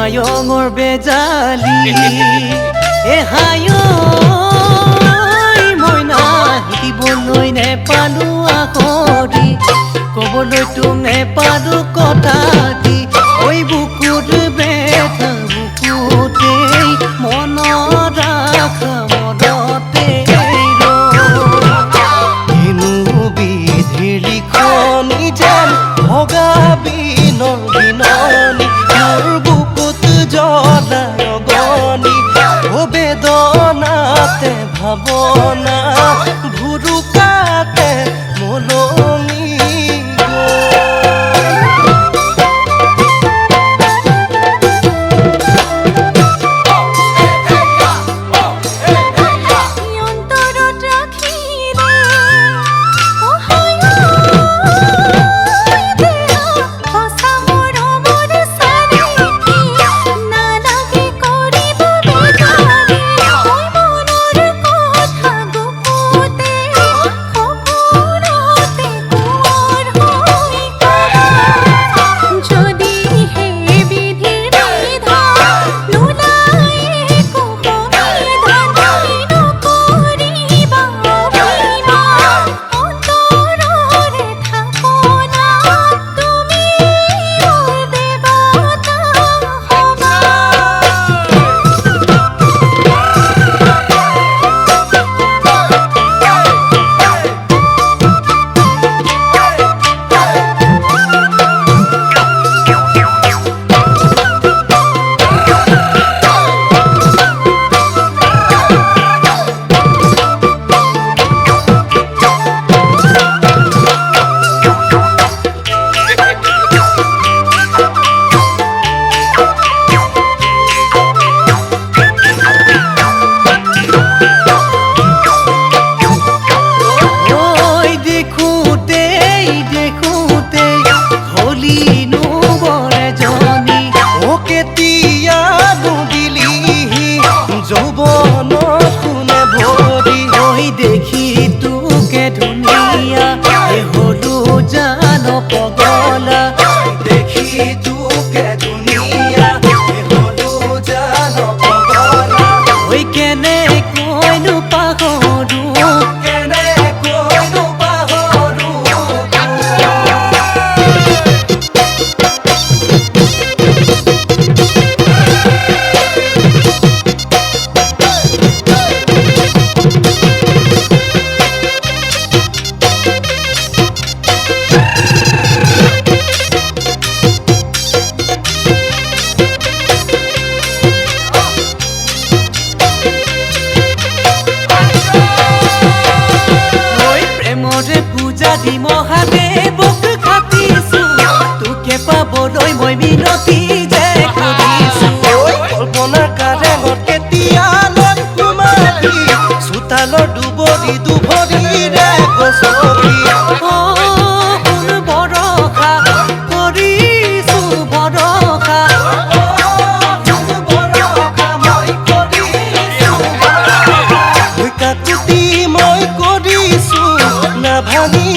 হায়ঙর বেজালি। এ হায় মই নাহিবলৈ নেপালো আখৰি। ক'বলৈ তোক নেপালো কথা দি ঐ বুকুত বেথা বুকুতে মনত ৰাখা মনতে বিধিৰ লিখনি যেন ভগা বিনৰ বহানে বুক খাটিছো, তোকে পাবলৈ মই মিনতি যে কৰিছো কল্পনা কাৰে কেতিয়া লৈ চোতালৰ দুবৰি দুভৰিৰে গছকি কাকুতি